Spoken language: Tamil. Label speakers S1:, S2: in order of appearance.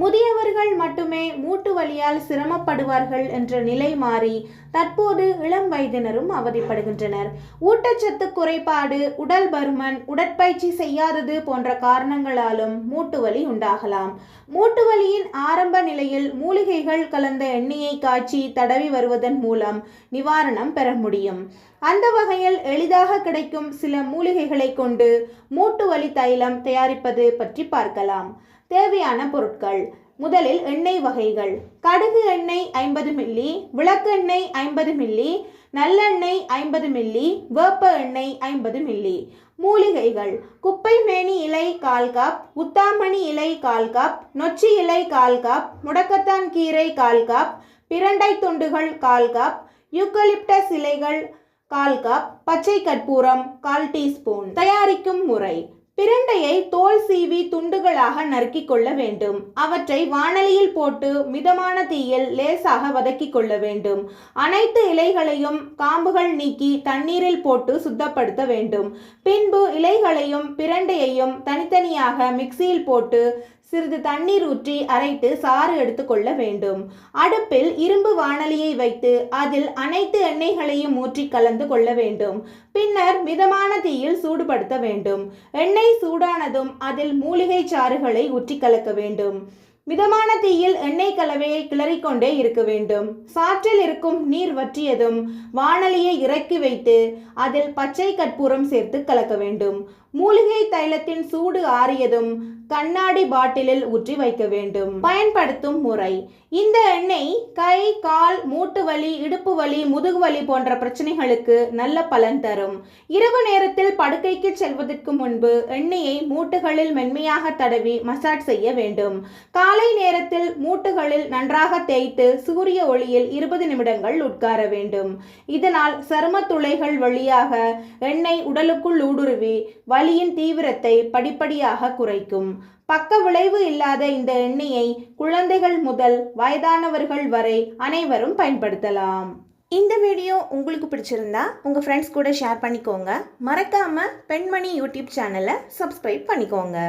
S1: முதியவர்கள் மட்டுமே மூட்டு வலியால் சிரமப்படுவார்கள் என்ற நிலை மாறி தற்போது இளம் வயதினரும் அவதிப்படுகின்றனர். ஊட்டச்சத்து குறைபாடு உடல் பருமன் உடற்பயிற்சி செய்யாதது போன்ற காரணங்களாலும் மூட்டு வலி உண்டாகலாம். மூட்டு வலியின் ஆரம்ப நிலையில் மூலிகைகள் கலந்த எண்ணெயை காய்ச்சி தடவி வருவதன் மூலம் நிவாரணம் பெற முடியும். அந்த வகையில் எளிதாக கிடைக்கும் சில மூலிகைகளை கொண்டு மூட்டு வலி தைலம் தயாரிப்பது பற்றி பார்க்கலாம். தேவையான பொருட்கள். முதலில் எண்ணெய் வகைகள். கடுகு எண்ணெய் ஐம்பது மில்லி விளக்கெண்ணெய் ஐம்பது மில்லி நல்லெண்ணெய் ஐம்பது மில்லி வேப்ப எண்ணெய் ஐம்பது மில்லி. மூலிகைகள். குப்பை மேனி இலை கால் கப் உத்தாமணி இலை கால் கப் நொச்சி இலை கால் கப் முடக்கத்தான் கீரை கால் கப் பிரண்டை துண்டுகள் கால் கப் யூக்கலிப்டஸ் இலைகள் கால் கப் பச்சை கற்பூரம் கால் டீஸ்பூன் தயாரிக்கும் முறை. பிரண்டையை தோல் சீவி துண்டுகளாக நறுக்கி கொள்ள வேண்டும். அவற்றை வானலியில் போட்டு மிதமான தீயில் லேசாக வதக்கிக் கொள்ள வேண்டும். அனைத்து இலைகளையும் காம்புகள் நீக்கி தண்ணீரில் போட்டு சுத்தப்படுத்த வேண்டும். பின்பு இலைகளையும் பிரண்டையையும் தனித்தனியாக மிக்சியில் போட்டு சிறிது தண்ணீர் ஊற்றி அரைத்து சாறு எடுத்துக்கொள்ள வேண்டும். அடுப்பில் இரும்பு வாணலியை வைத்து அதில் அனைத்து எண்ணெய்களையும் ஊற்றி கலந்து கொள்ள வேண்டும். பின்னர் மிதமான தீயில் சூடுபடுத்த வேண்டும். எண்ணெய் சூடானதும் அதில் மூலிகை சாறுகளை ஊற்றி கலக்க வேண்டும். மிதமான தீயில் எண்ணெய் கலவையை கிளறிக்கொண்டே இருக்க வேண்டும். சாற்றில் இருக்கும் நீர் வற்றியதும் வானலியை இறக்கி வைத்து அதில் பச்சை கற்பூரம் சேர்த்து கலக்க வேண்டும். மூலிகை தைலத்தின் சூடு ஆறியதும் கண்ணாடி பாட்டிலில் ஊற்றி வைக்க வேண்டும். பயன்படுத்தும் முறை. இந்த எண்ணெய் கை கால் மூட்டு வலி இடுப்பு வலி முதுகு வலி போன்ற பிரச்சனைகளுக்கு நல்ல பலன் தரும். இரவு நேரத்தில் படுக்கைக்கு செல்வதற்கு முன்பு எண்ணெயை மூட்டுகளில் மென்மையாக தடவி மசாஜ் செய்ய வேண்டும். காலை நேரத்தில் மூட்டுகளில் நன்றாக தேய்த்து சூரிய ஒளியில் இருபது நிமிடங்கள் உட்கார வேண்டும். இதனால் சரும துளைகள் வழியாக எண்ணெய் உடலுக்குள் ஊடுருவி வலியின் தீவிரத்தை படிப்படியாக குறைக்கும். பக்க விளைவு இல்லாத இந்த எண்ணெயை குழந்தைகள் முதல் வயதானவர்கள் வரை அனைவரும் பயன்படுத்தலாம். இந்த வீடியோ உங்களுக்கு பிடிச்சிருந்தா உங்கள் ஃப்ரெண்ட்ஸ் கூட ஷேர் பண்ணிக்கோங்க. மறக்காமல் பெண்மணி யூடியூப் சேனலை சப்ஸ்கிரைப் பண்ணிக்கோங்க.